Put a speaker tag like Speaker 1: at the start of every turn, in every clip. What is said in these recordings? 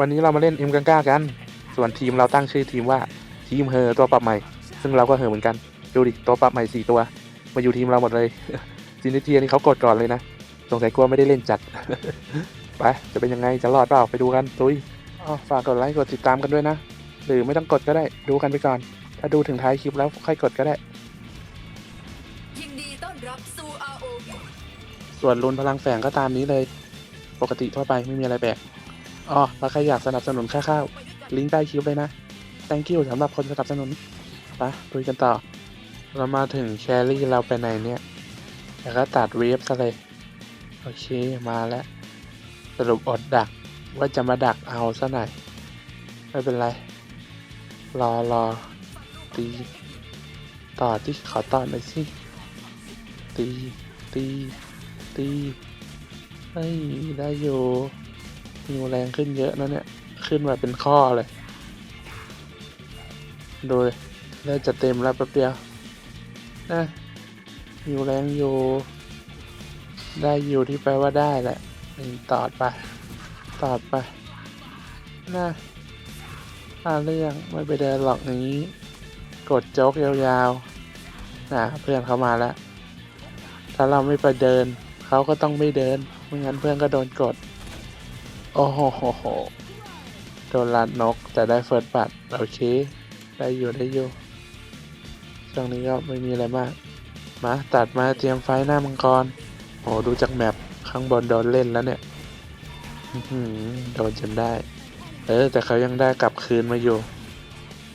Speaker 1: วันนี้เรามาเล่นเอ็มกังก้ากัน ส่วนทีมเราตั้งชื่อทีมว่าทีมเฮอตัวปรับใหม่ ซึ่งเราก็เฮอเหมือนกัน ดูดิตัวปรับใหม่สี่ตัว มาอยู่ทีมเราหมดเลยซินิเทียนี่เขากดก่อนเลยนะสงสัยกลัวไม่ได้เล่นจัด ไป จะเป็นยังไง จะรอดเปล่า ไปดูกันตุยอ๋อฝากกดไลค์ กดติดตามกันด้วยนะ หรือไม่ต้องกดก็ได้ ดูกันไปก่อน ถ้าดูถึงท้ายคลิปแล้วค่อยกดก็ได้
Speaker 2: ยินดีต้อนรับสู่ ROV
Speaker 1: ส่วนรุนพลังแฝงก็ตามนี้เลย ปกติทั่วไปไม่มีอะไรแปลก อ๋อแล้วใครอยากสนับสนุนค่าข้าว ลิงก์ใต้คลิปเลยนะ thank you สำหรับคนสนับสนุนไปดูกันต่อ เรามาถึงแครี่เราไปไหนเนี่ยแล้วก็ตัดเวฟซะเลย โอเค มาแล้ว สรุปอดดักว่าจะมาดักเอาซะหน่อยไม่เป็นไร รอรอตี ต่อที่ขอต่อหน่อยสิ ตี ตี ตี เฮ้ย ได้อยู่ มีแรงขึ้นเยอะนะเนี่ย ขึ้นมาเป็นข้อเลย ดูเลยเลือดจะเต็มแล้วแป๊บเดียวนะมีแรงอยู่ ได้อยู่ที่แปลว่าได้แหละนี่ตอดไป ตอดไปนะอาเรื่องไม่ไปเดินหรอกอย่างนี้ กดโจ๊กยาวๆนะเพื่อนเขามาแล้ว ถ้าเราไม่ไปเดิน เขาก็ต้องไม่เดิน ไม่งั้นเพื่อนก็โดนกด โอ้โหโหโดนลัดนกแต่ได้เฟิร์สบัตรโอเค ได้อยู่ได้อยู่ช่วงนี้ก็ไม่มีอะไรมาก มาตัดมาเตรียมไฟหน้ามังกร โอ้ดูจากแมปข้างบนโดนเล่นแล้วเนี่ยโดนจนได้ เออ แต่เขายังได้กลับคืนมาอยู่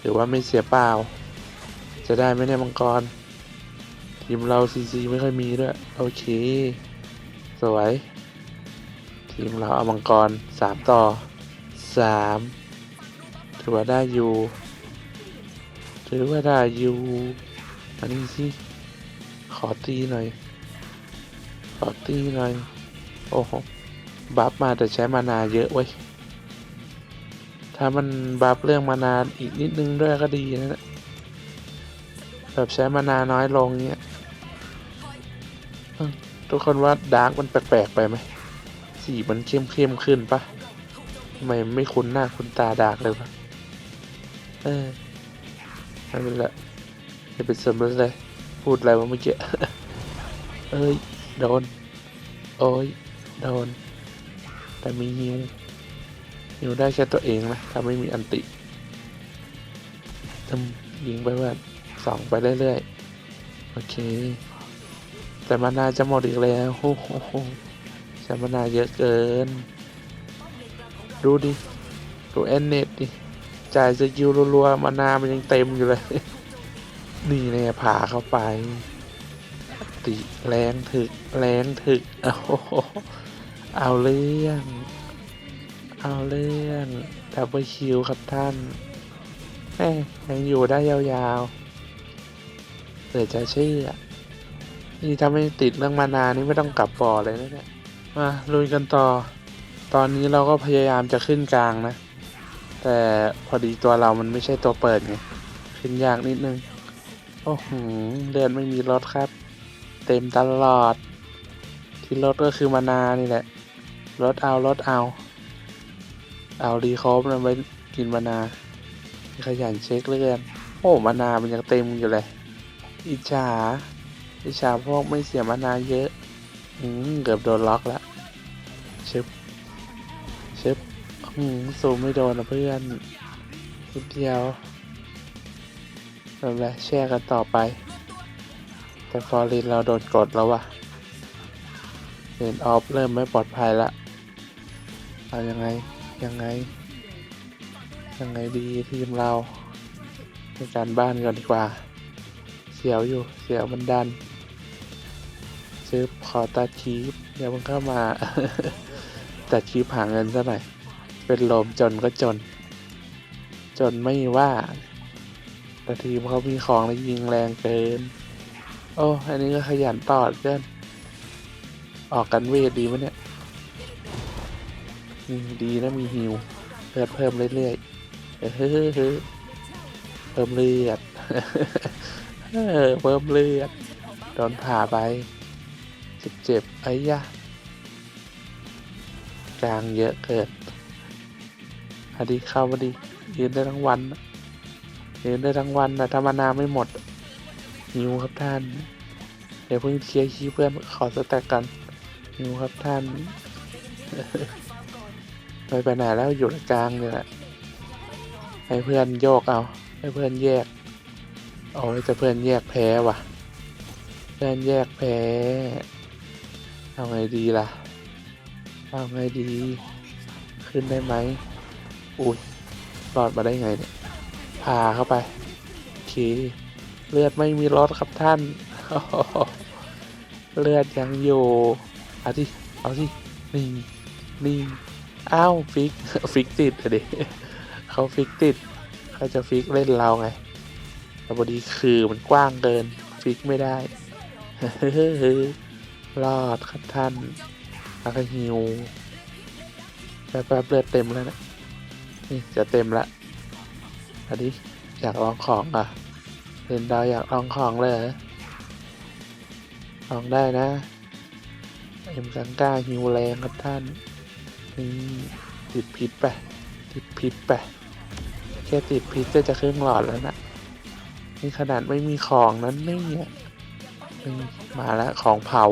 Speaker 1: ถือว่าไม่เสียเปล่า จะได้ไหมเนี่ยมังกร ทีมเราซีซีไม่ค่อยมีด้วย โอเค สวย ทีมเราเอามังกรสามต่อสามถือว่าได้อยู่ถือว่าได้อยู่อันนี้สิขอตีหน่อย ขอตีหน่อย โอ้โห บัฟมาแต่ใช้มานาเยอะเว้ย ถ้ามันบัฟเรื่องมานาอีกนิดนึงด้วยก็ดีนะแบบใช้มานาน้อยลงเงี้ย ทุกคนว่าดาร์กมันแปลกๆไปไหม สีมันเข้มเข้มๆขึ้นปะทำไมไม่คุ้นหน้าคุ้นตาดากเลยวะเออไม่เป็นไรอย่าเป็นสมมติเลยพูดอะไรวะเมื่อกี้เอ้ยโดนโอ้ยโดนแต่มีฮิวฮิวได้แค่ตัวเองนะถ้าไม่มีอันติทำยิงไปว่าสองไปเรื่อยๆ โอเค แต่มานาจะหมดอีกแล้วโอ้โห ใช้มานาเยอะเกิน ดูดิ ดูแอนเนตดิ จ่ายสกิลรัวๆ มานามันยังเต็มอยู่เลย นี่แน่ผ่าเข้าไป ติแรงถึก แรงถึก เอาเอาเรื่องเอาเรื่องดับเบิลคิวครับท่านแหมยังอยู่ได้ยาวๆเหลือจะเชื่อนี่ถ้าไม่ติดเรื่องมานานี่ไม่ต้องกลับบ่อเลยนะเนี่ย มาลุยกันต่อ ตอนนี้เราก็พยายามจะขึ้นกลางนะ แต่พอดีตัวเรามันไม่ใช่ตัวเปิดไงขึ้นยากนิดนึง โอ้โหเดือนไม่มีรถครับ เต็มตลอด ที่รถก็คือมานานี่แหละ รถเอารถเอา เอารีคอฟนะไว้กินมานาขยันเช็คเรื่อนโอ้มานามันยังเต็มอยู่เลย อิจฉาวิชาพวกไม่เสียมานาเยอะ อืมเกือบโดนล็อกแล้ว ชึบชึบอืมซูมไม่โดนนะเพื่อนนิดเดียวไม่เป็นไรแช่กันต่อไป แต่ฟอร์รินเราโดนกดแล้ววะเห็นออฟเริ่มไม่ปลอดภัยละเอายังไง ยังไง ยังไงดีทีมเราในการบ้านก่อนดีกว่า เสียวอยู่เสียวมันดันซื้อขอตัดคลิปอย่าเพิ่งเข้ามา ตัดคลิปหาเงินซะหน่อย เป็นลมจนก็จน จนไม่ว่า แต่ทีมเขามีของแล้วยิงแรงเกิน โอ้อันนี้ก็ขยันตอดเกินออกกันเวทดีวะเนี่ยดีนะมีฮิวเลือดเพิ่มเรื่อยๆเฮ้ยเพิ่มเลือดเออเพิ่มเลือดโดนผ่าไปเจ็บเจ็บๆไอ้ยะ กลางเยอะเกินมาดีเข้ามาดียืนได้ทั้งวันยืนได้ทั้งวันนะถ้ามานาไม่หมดหิวครับท่าน เดี๋ยวเพิ่งเคลียร์คีเพื่อนขอสแต็กกันหิวครับท่านไปไปไหนแล้วอยู่กลางเลยแหละให้เพื่อนโยกเอาให้เพื่อนแยกเอาจะเพื่อนแยกแพ้ว่ะ เพื่อนแยกแพ้เอาไงดีล่ะ เอาไงดี ขึ้นได้ไหมอุ้ยรอดมาได้ไงเนี่ยพาเข้าไปโอเคเลือดไม่มีลดครับท่าน เลือดยังอยู่เอาที่เอาที่นี่นี่อ้าวฟิกฟิกติดอะดิเขาฟิกติดเขาจะฟิกเล่นเราไงแต่พอดีคือมันกว้างเกิน ฟิกไม่ได้รอดครับท่าน แล้วก็ฮิวแป๊บๆเลือดเต็มแล้วนะ นี่จะเต็มละ อันนี้อยากลองของอะเล่นดาวอยากลองของเลยลองได้นะเอ็มกังก้าฮิวแรงครับท่านนี่ติดพิษไปติดพิษไปแค่ติดพิษก็จะครึ่งหลอดแล้วนะนี่ขนาดไม่มีของนั้นไม่เนี่ยมาแล้วของเผา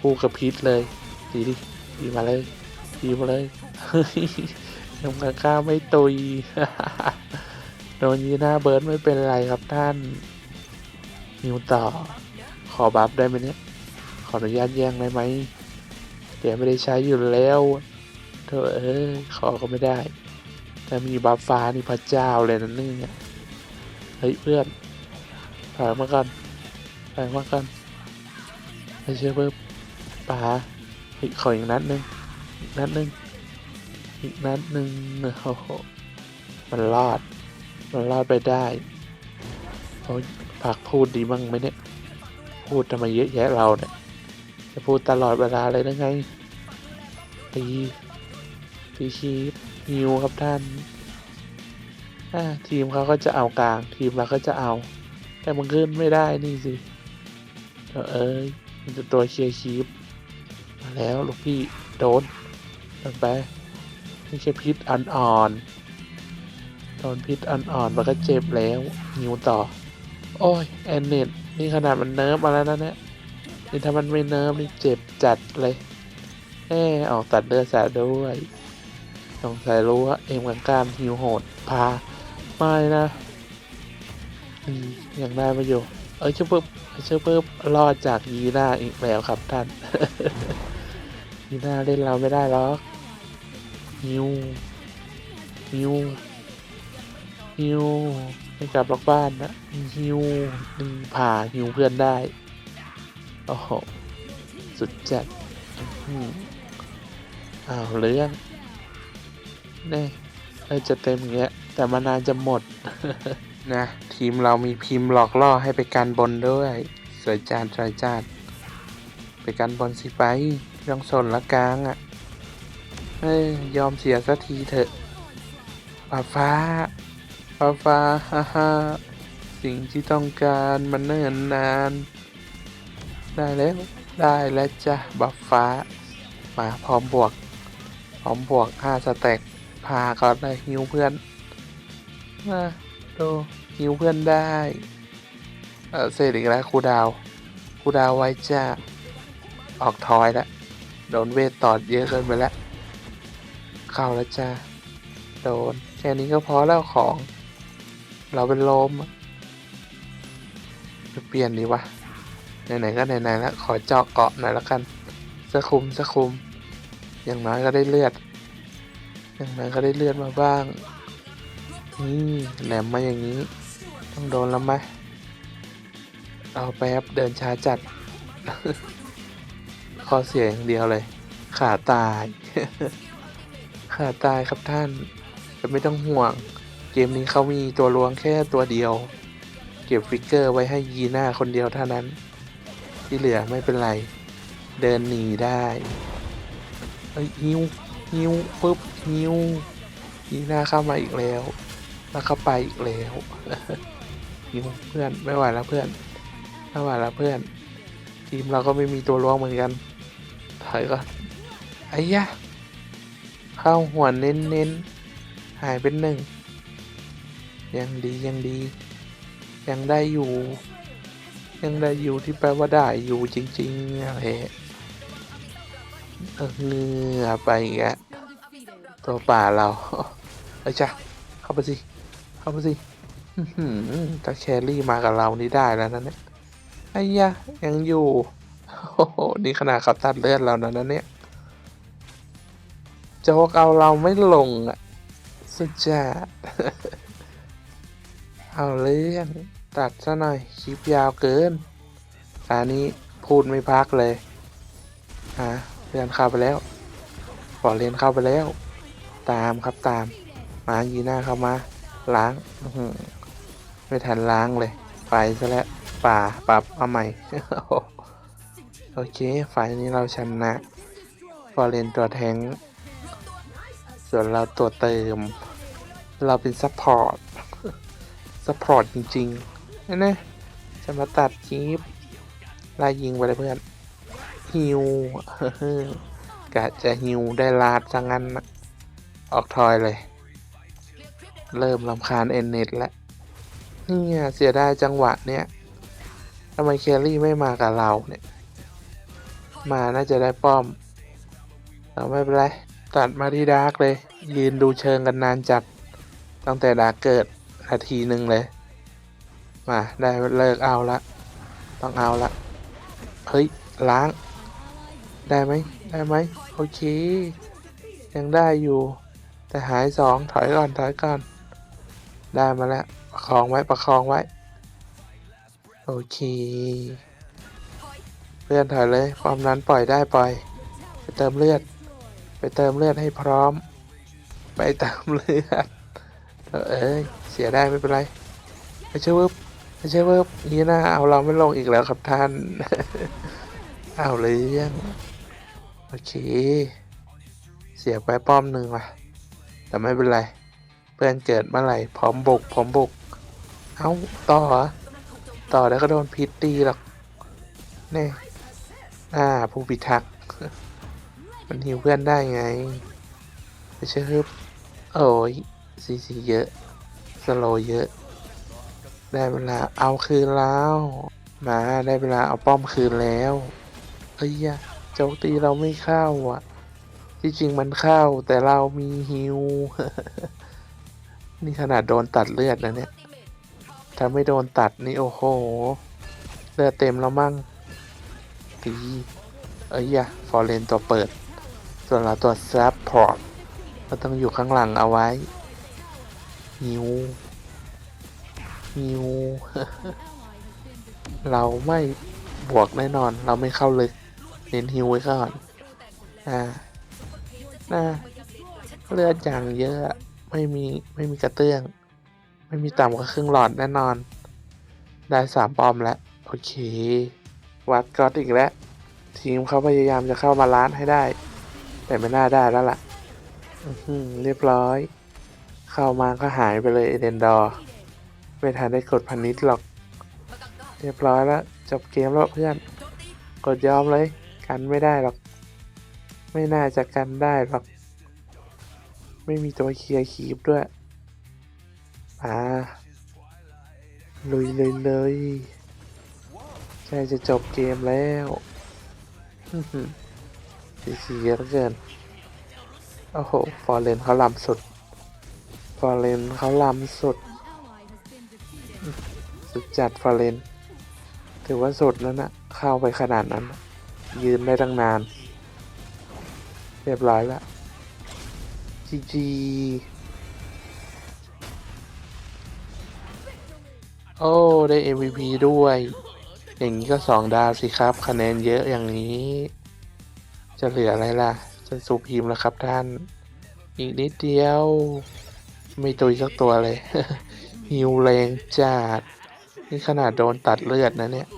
Speaker 1: คู่กับพิษเลย ดีดิดีมาเลยดีมาเลยเฮ้อ็มกังก้าไม่ตุยโดนยีหน้าเบิร์ดไม่เป็นไรครับท่านนิวต่อ ขอบัฟได้ไหมเนี่ย ขออนุญาตแย่งได้ไหมเดี๋ยวไม่ได้ใช้อยู่แล้วเธอเอ้ขอก็ไม่ได้ แต่มีบัฟฟ้านี่พระเจ้าเลยนะเนี่ยเฮ้ยเพื่อนถอยมาก่อนถอยมาก่อนไปเชื่อเพิ่มป๋า เฮ้ยขออีกนัดหนึ่งอีกนัดหนึ่งอีกนัดหนึ่งโอ้โหมันรอด มันรอดไปได้โอ้ยปากพูดดีบ้างไหมเนี่ย พูดทำไมเยอะแยะเราเนี่ย จะพูดตลอดเวลาเลยได้ไงตีตีคีบฮิวครับท่านทีมเขาก็จะเอากลาง ทีมเราก็จะเอา แต่มันขึ้นไม่ได้นี่สิเดี๋ยวเอ้ยมันจะตัวเคลียร์คีบ แล้วลูกพี่โดนโดนไปไม่ใช่พิษอ่อนๆโดนพิษอ่อนๆมันก็เจ็บแล้วฮิวต่อ โอ้ยแอนเนตนี่ขนาดมันเนิร์ฟมาแล้วนะเนี่ยนี่ถ้ามันไม่เนิร์ฟนี่เจ็บจัดเลยแน่ออกตัดเลือดสาดด้วยสงสัยรู้ว่าเอ็มกันกลามฮิวโหดพาไม่นะอืมยังได้มาอยู่เอ้ยเชื่อปึ๊บเชื่อปึ๊บรอดจากยีน่าอีกแล้วครับท่าน ยีน่าเล่นเราไม่ได้หรอกฮิวฮิวฮิวไม่กลับล็อกบ้านนะฮิวหนึ่งผ่าฮิวเพื่อนได้ โอ้โห สุดจัดอ้าวเรื่องแน่เออจะเต็มอย่างเงี้ย แต่มานานจะหมด นะ ทีมเรามีพิมพ์หลอกล่อให้ไปกันบนด้วย สวยจานสวยจานไปกันบนสิไป ต้องสนละกลางอะ่ะเฮ้ย ยอมเสียสักทีเถอะป้าฟ้าป้าฟ้าฮ่าฮ่าสิ่งที่ต้องการมันเนิ่นนาน ได้แล้ว ได้แล้วจ้ะบัฟฟ้า มาพร้อมบวก พร้อมบวกห้าสแต็กพาก่อนเลยฮิวเพื่อนมาดูฮิวเพื่อนได้ เออเสร็จอีกแล้วครูดาวครูดาวไว้จ้าออกทอยแล้ว โดนเวทตอดเยอะเกินไปแล้ว เข้าแล้วจ้าโดน แค่นี้ก็พอแล้วของ เราเป็นลมจะเปลี่ยนดีวะ ไหนๆก็ไหนๆแล้ว ขอเจาะเกาะหน่อยแล้วกันสะคุมสะคุม อย่างน้อยก็ได้เลือด อย่างน้อยก็ได้เลือดมาบ้าง นี่แหลมมาอย่างนี้ ต้องโดนแล้วไหมเอาแป๊บเดินช้าจัด ข้อเสียอย่างเดียวเลย ขาตาย ขาตายครับท่านแต่ไม่ต้องห่วง เกมนี้เขามีตัวลวงแค่ตัวเดียว เก็บฟิกเกอร์ไว้ให้ยีน่าคนเดียวเท่านั้น ที่เหลือไม่เป็นไร เดินหนีได้เอ้ยฮิวฮิวปุ๊บฮิวยีน่าเข้ามาอีกแล้ว แล้วเข้าไปอีกแล้วฮิวเพื่อนไม่ไหวแล้วเพื่อนไม่ไหวแล้วเพื่อนทีมเราก็ไม่มีตัวล้วงเหมือนกัน ถอยก่อนไอ้ยะ เข้าหัวเน้นเน้นๆหายเป็นหนึ่ง ยังดียังดี ยังได้อยู่ ยังได้อยู่ที่แปลว่าได้อยู่จริงๆอะไรเออเหงือไปอีกอะตัวป่าเราเอ้จ้ะเข้าไปสิ เข้าไปสิถ้าแครี่มากับเรานี่ได้แล้วนะเนี่ยไอ้ยะยังอยู่ โอ้โห นี่ขนาดเขาตัดเลือดเรานะนั่นเนี่ย โจกเอาเราไม่ลงอะ สุดจัดเอาเรื่องตัดซะหน่อย คลิปยาวเกินอันนี้พูดไม่พักเลยฮะเรียนเข้าไปแล้วขอเรียนเข้าไปแล้ว ตามครับตาม มายีหน้าเข้ามา ล้างไม่ทันล้างเลย ไปซะแล้วป่าปรับเอาใหม่ โอเคไฟล์นี้เราชนะฟอร์เรนตัวแทง ส่วนเราตัวเติม เราเป็นซัพพอร์ต ซัพพอร์ตจริงๆนะจะมาตัดคลิปล่ยิงไปเลยเพื่อนฮิวกะจะฮิวได้ลาดจังงั้น ออกทอยเลย เริ่มลำคาญเอ็นเน็ตแล้วเนี่ยเสียดายจังหวะเนี้ยทำไมแครี่ไม่มากับเราเนี่ย มาน่าจะได้ป้อมแต่ไม่เป็นไร ตัดมาที่ดาร์กเลย ยืนดูเชิงกันนานจัด ตั้งแต่ดาร์กเกิดนาทีหนึ่งเลย มาได้เลิกเอาละ ต้องเอาละ เฮ้ย ล้าง ได้ไหมได้ไหมโอเค ยังได้อยู่ แต่หายสองถอยก่อนถอยก่อน ได้มาแล้ว ประคองไว้ประคองไว้ โอเค เพื่อนถอยเลยความนั้นปล่อยได้ปล่อย ไปเติมเลือด ไปเติมเลือดให้พร้อม ไปเติมเลือดเออเอ้ยเสียได้ไม่เป็นไรไม่ใช่เวิบไม่ใช่เวิบนี่นะเอาเราไม่ลงอีกแล้วครับท่านเอาเรื่องโอเค เสียไปป้อมหนึ่งว่ะ แต่ไม่เป็นไร เพื่อนเกิดเมื่อไหร่พร้อมบุกพร้อมบุก เอ้า ต่อต่อแล้วก็โดนพิษตีหรอกแน่ อ่า ผู้พิทักษ์มันหิวเพื่อนได้ไงไม่ใช่ฮึบโอ้ยซีซีเยอะ สโลเยอะ ได้เวลาเอาคืนแล้ว มาได้เวลาเอาป้อมคืนแล้ว เอ้ยโจกตีเราไม่เข้าอะ ที่จริงมันเข้าแต่เรามีฮิว นี่ขนาดโดนตัดเลือดนะเนี่ย ถ้าไม่โดนตัดนี่โอ้โห เลือดเต็มแล้วมั่ง ตีเอ้ยยะฟอร์เรนตัวเปิด ส่วนเราตัวซับพอร์ตก็ต้องอยู่ข้างหลังเอาไว้ฮิวฮิวเราไม่บวกแน่นอน เราไม่เข้าลึก เน้นฮิวไว้ก่อน อ่าน่าเลือดอย่างเยอะ ไม่มี ไม่มีกระเตื้อง ไม่มีต่ำกว่าครึ่งหลอดแน่นอน ได้สามปอมแล้ว โอเค วัดก็อตอีกแล้ว ทีมเขาพยายามจะเข้ามาล้านให้ได้ แต่ไม่น่าได้แล้วล่ะเรียบร้อย เข้ามาก็หายไปเลยเอเดนดอร์ไม่ทันได้กดพันนิดหรอก เรียบร้อยแล้วจบเกมแล้วเพื่อน กดยอมเลย กันไม่ได้หรอก ไม่น่าจะกันได้หรอก ไม่มีตัวเคลียร์คีบด้วย อ่าลุยเลยเลย ใช่จะจบเกมแล้วอื้อหือสีสียเหลือเกินโอ้โห ฟอร์เรนเขาลำสุด ฟอร์เรนเขาลำสุด สุดจัดฟอร์เรนถือว่าสุดแล้วนะ เข้าไปขนาดนั้น ยืนได้ตั้งนาน เรียบร้อยแล้วจีจีโอ้ ได้ MVP ด้วย อย่างนี้ก็สองดาวสิครับ คะแนนเยอะอย่างนี้ จะเหลืออะไรล่ะ จะสูพิมพ์แล้วครับท่าน อีกนิดเดียว ไม่ตุยสักตัวเลย ฮิวแรงจัดนี่ขนาดโดนตัดเลือดนะเนี่ย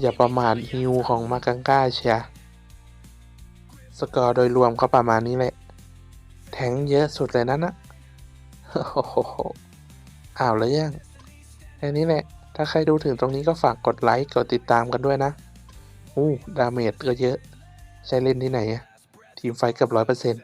Speaker 1: อย่าประมาทฮิวของมากังก้าเชียสกอร์โดยรวมก็ประมาณนี้แหละ แทงเยอะสุดเลยนั้นนะโอ้โหอ้าวเลยยังแค่นี้แหละ ถ้าใครดูถึงตรงนี้ก็ฝากกดไลค์กดติดตามกันด้วยนะอู้ดาเมจก็เยอะ ใช้เล่นที่ไหนอะทีมไฟเกือบร้อยเปอร์เซ็นต์